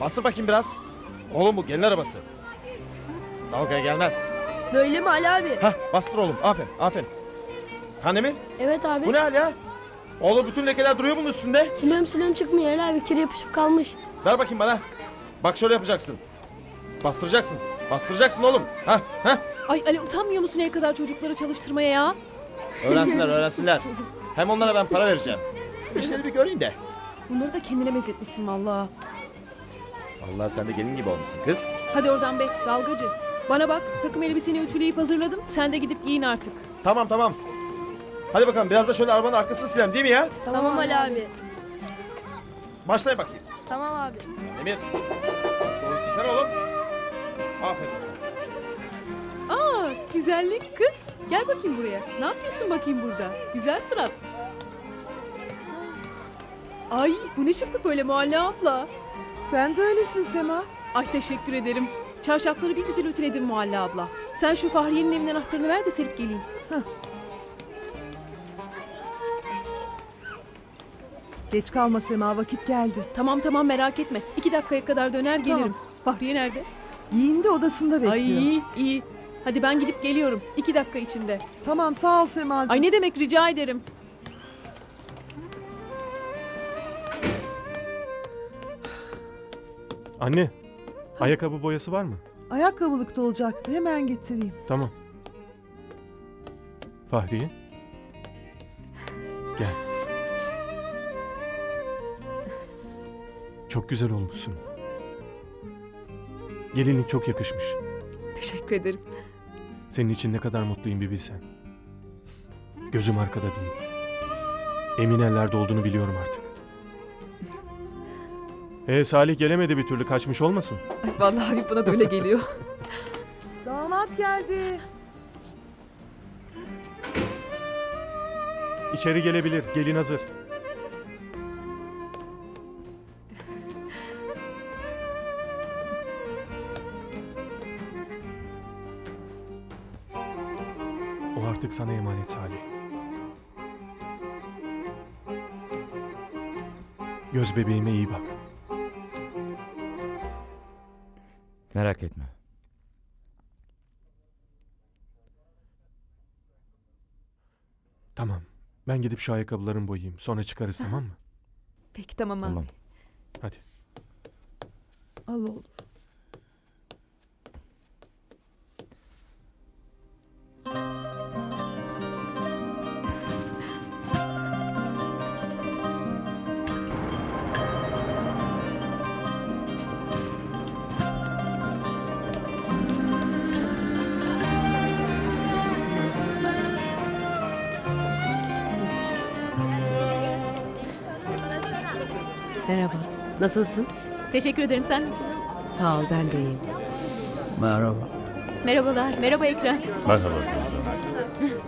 Bastır bakayım biraz. Oğlum bu gelin arabası. Dalgaya gelmez. Böyle mi Ali abi? Hah bastır oğlum. Aferin aferin. Kandemir Evet abi. bu ne hal ya? Oğlum bütün lekeler duruyor bunun üstünde. Siliyorum siliyorum çıkmıyor Ali abi. Kir yapışıp kalmış. Ver bakayım bana. Bak şöyle yapacaksın. Bastıracaksın. Bastıracaksın oğlum. Hah hah. Ay Ali utanmıyor musun ne kadar çocukları çalıştırmaya ya? Öğrensinler öğrensinler. Hem onlara ben para vereceğim. İşleri bir göreyim de. Bunları da kendine benzetmişsin valla. Allah sen de gelin gibi olmuşsun kız. Hadi oradan be dalgacı. Bana bak takım elbiseni ütüleyip hazırladım. Sen de gidip giyin artık. Tamam tamam. Hadi bakalım biraz da şöyle arabanın arkasını silelim değil mi ya? Tamam, Ali abi. Başlayın bakayım. Tamam abi. Emir. Doğrusu sen oğlum. Aferin sana. Aa güzellik kız. Gel bakayım buraya. Ne yapıyorsun bakayım burada? Güzel surat. Ay bu ne şıklık böyle Mualla abla. Sen de öylesin Sema. Ay teşekkür ederim. Çarşafları bir güzel ütüledin Mualla abla. Sen şu Fahriye'nin evinin anahtarını ver de serip geleyim. Geç kalma Sema vakit geldi. Tamam tamam merak etme. İki dakikaya kadar döner gelirim. Tamam. Fahriye nerede? Giyindi odasında bekliyor. Ay iyi. Hadi ben gidip geliyorum. İki dakika içinde. Tamam sağ ol Semacığım. Ay ne demek rica ederim. Anne, ayakkabı boyası var mı? Ayakkabılıkta olacaktı hemen getireyim. Tamam. Fahriye. Gel. Çok güzel olmuşsun. Gelinlik çok yakışmış. Teşekkür ederim. Senin için ne kadar mutluyum bir bilsen. Gözüm arkada değil. Emin ellerde olduğunu biliyorum artık. Ee Salih gelemedi bir türlü kaçmış olmasın? Ay, vallahi abi bana da öyle geliyor. Damat geldi. İçeri gelebilir. Gelin hazır. O artık sana emanet Salih. Göz bebeğime iyi bak. Merak etme. Tamam. Ben gidip şu ayakkabılarımı boyayayım. Sonra çıkarız tamam mı? Peki tamam abi. Tamam. Hadi. Al oğlum. Merhaba. Nasılsın? Teşekkür ederim. Sen nasılsın? Sağ ol ben de iyiyim. Merhaba. Merhabalar. Merhaba Ekrem. Merhaba Filiz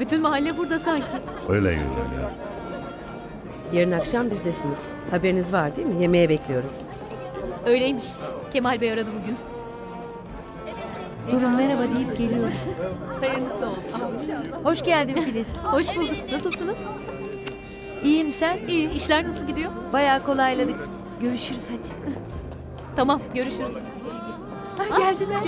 Bütün mahalle burada sanki. Öyle yürüyor. Yarın akşam bizdesiniz. Haberiniz var değil mi? Yemeğe bekliyoruz. Öyleymiş. Kemal Bey aradı bugün. Durun merhaba deyip geliyorum. Hayırlısı olsun. Hoş geldin Filiz. Hoş bulduk. Nasılsınız? İyiyim sen? İyi. İşler nasıl gidiyor? Bayağı kolayladık. Görüşürüz hadi. Tamam. Görüşürüz. geldiler.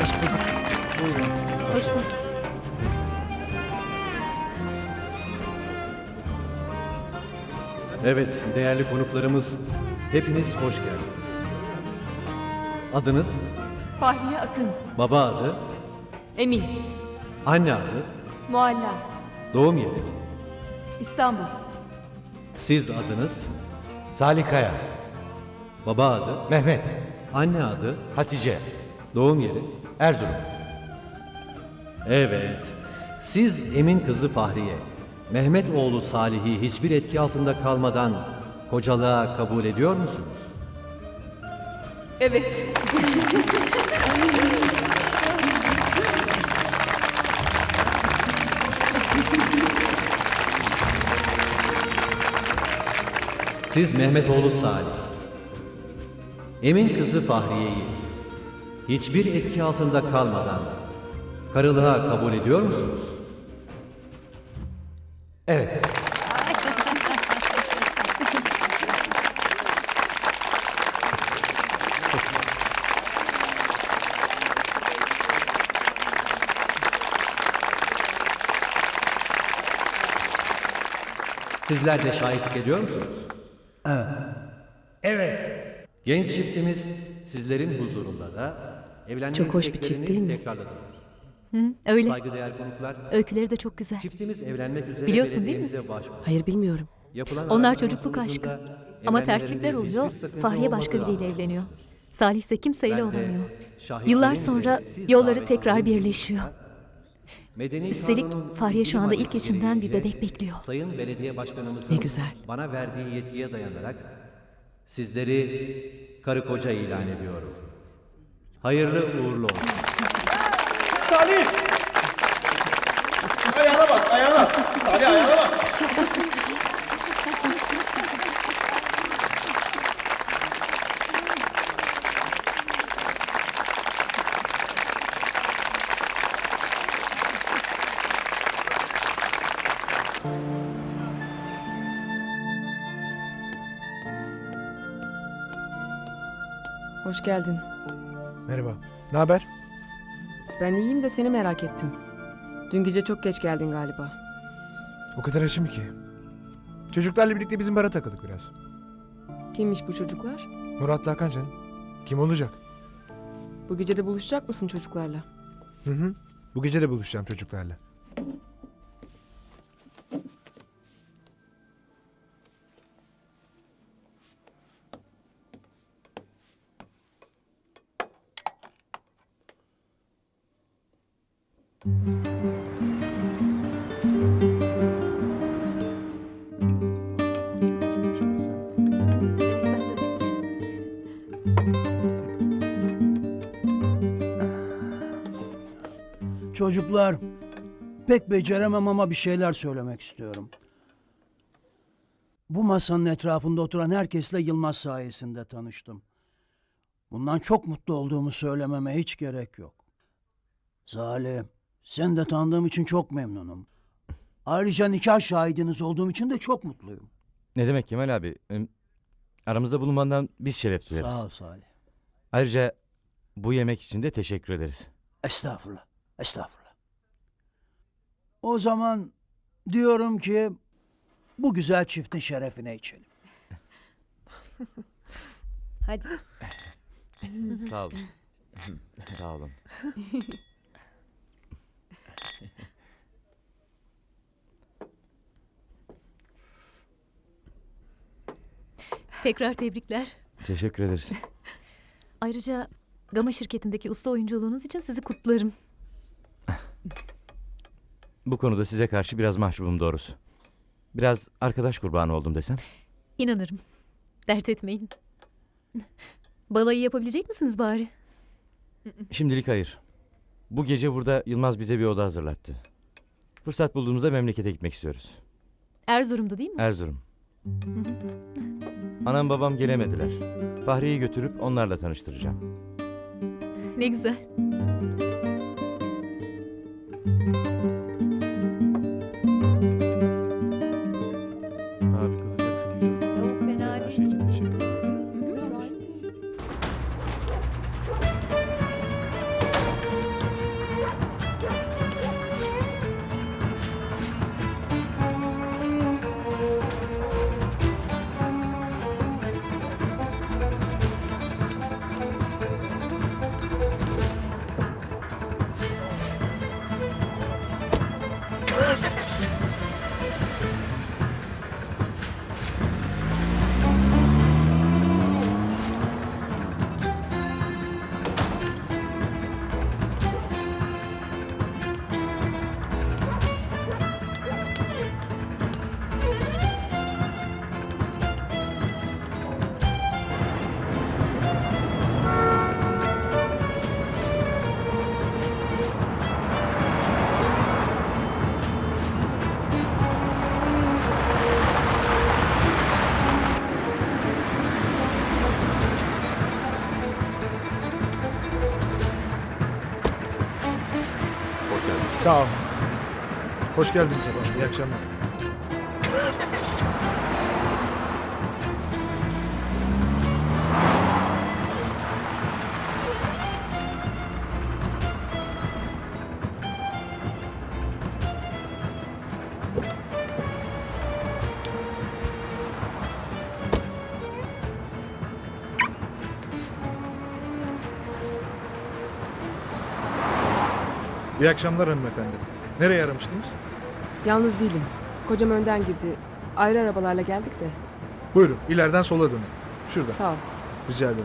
Hoş bulduk. Evet, değerli konuklarımız, hepiniz hoş geldiniz. Adınız, Fahriye Akın. baba adı, Emin. anne adı, Mualla. doğum yeri. İstanbul. Siz adınız, Salih Kaya. Baba adı, Mehmet. Anne adı, Hatice. Doğum yeri, Erzurum. Evet, siz Emin kızı Fahriye, Mehmet oğlu Salih'i hiçbir etki altında kalmadan kocalığa kabul ediyor musunuz? Evet. Siz Mehmetoğlu Salih, Emin kızı Fahriye'yi hiçbir etki altında kalmadan karılığa kabul ediyor musunuz? Evet. Sizler de şahitlik ediyor musunuz? Evet. Genç çiftimiz sizlerin huzurunda da evlenme Çok hoş bir çift değil mi? tekrarladılar. Öyle. Saygıdeğer konuklar, Öyküleri de çok güzel. çiftimiz evlenmek üzere Biliyorsun değil mi? başvurdu. Hayır bilmiyorum. Yapılan Onlar çocukluk aşkı. Ama terslikler oluyor. Fahriye başka biriyle evleniyor. Salih ise kimseyle olamıyor. Yıllar sonra yolları tekrar birleşiyor. Medeni Üstelik Fahriye şu anda ilk eşinden bir bebek bekliyor. Sayın Belediye Başkanımızın Ne güzel. bana verdiği yetkiye dayanarak sizleri karı koca ilan ediyorum. Hayırlı uğurlu olsun. Salih! Ayağına bas, ayağına. Salih ayağına bas. Hoş geldin. Merhaba. Ne haber? Ben iyiyim de seni merak ettim. Dün gece çok geç geldin galiba. O kadar açım ki. Çocuklarla birlikte bizim bara takıldık biraz. Kimmiş bu çocuklar? Murat'la Hakan canım. Kim olacak? Bu gece de buluşacak mısın çocuklarla? Hı hı. Bu gece de buluşacağım çocuklarla. Çocuklar, pek beceremem ama bir şeyler söylemek istiyorum. Bu masanın etrafında oturan herkesle Yılmaz sayesinde tanıştım. Bundan çok mutlu olduğumu söylememe hiç gerek yok. Zalim, seni de tanıdığım için çok memnunum. Ayrıca nikah şahidiniz olduğum için de çok mutluyum. Ne demek Kemal abi? Em, Aramızda bulunmandan biz şeref duyarız. Sağ ol Salih. Ayrıca bu yemek için de teşekkür ederiz. Estağfurullah, estağfurullah. O zaman diyorum ki bu güzel çiftin şerefine içelim. Hadi. Sağ olun. Sağ olun. Tekrar tebrikler. Teşekkür ederiz. Ayrıca Gama şirketindeki usta oyunculuğunuz için sizi kutlarım. Bu konuda size karşı biraz mahcubum doğrusu. Biraz arkadaş kurbanı oldum desem. İnanırım. Dert etmeyin. Balayı yapabilecek misiniz bari? Şimdilik hayır. Bu gece burada Yılmaz bize bir oda hazırlattı. Fırsat bulduğumuzda memlekete gitmek istiyoruz. Erzurum'da değil mi? Erzurum. Anam babam gelemediler. Fahriye'yi götürüp onlarla tanıştıracağım. Ne güzel. Sağ ol. Hoş geldiniz efendim. İyi akşamlar. İyi akşamlar hanımefendi. Nereye aramıştınız? Yalnız değilim. Kocam önden girdi. Ayrı arabalarla geldik de. Buyurun, ileriden sola dönün. Şurada. Sağ ol. Rica ederim.